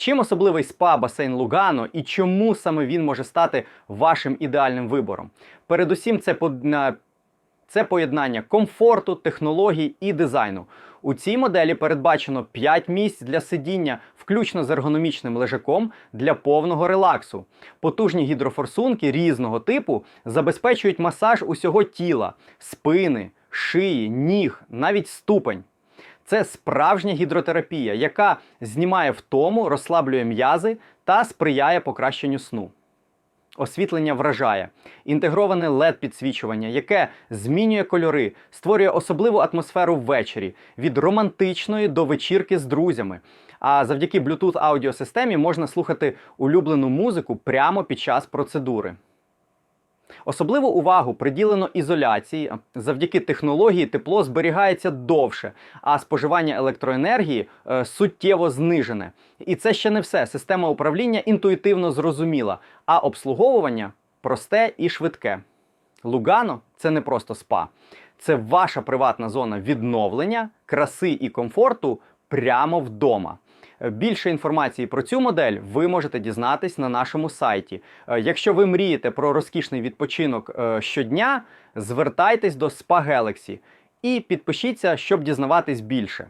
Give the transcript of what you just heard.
Чим особливий спа басейн Лугано і чому саме він може стати вашим ідеальним вибором? Передусім, це по- це поєднання комфорту, технологій і дизайну. У цій моделі передбачено 5 місць для сидіння, включно з ергономічним лежаком для повного релаксу. Потужні гідрофорсунки різного типу забезпечують масаж усього тіла, спини, шиї, ніг, навіть ступень. Це справжня гідротерапія, яка знімає втому, розслаблює м'язи та сприяє покращенню сну. Освітлення вражає, інтегроване led підсвічування, яке змінює кольори, створює особливу атмосферу ввечері від романтичної до вечірки з друзями. А завдяки Bluetooth аудіосистемі можна слухати улюблену музику прямо під час процедури. Особливу увагу приділено ізоляції. Завдяки технології тепло зберігається довше, а споживання електроенергії е, суттєво знижене. І це ще не все. Система управління інтуїтивно зрозуміла, а обслуговування просте і швидке. Лугано це не просто спа, це ваша приватна зона відновлення, краси і комфорту прямо вдома. Більше інформації про цю модель ви можете дізнатись на нашому сайті. Е, Якщо ви мрієте про розкішний відпочинок е, щодня, звертайтесь до Spa Galaxy і підпишіться, щоб дізнаватись більше.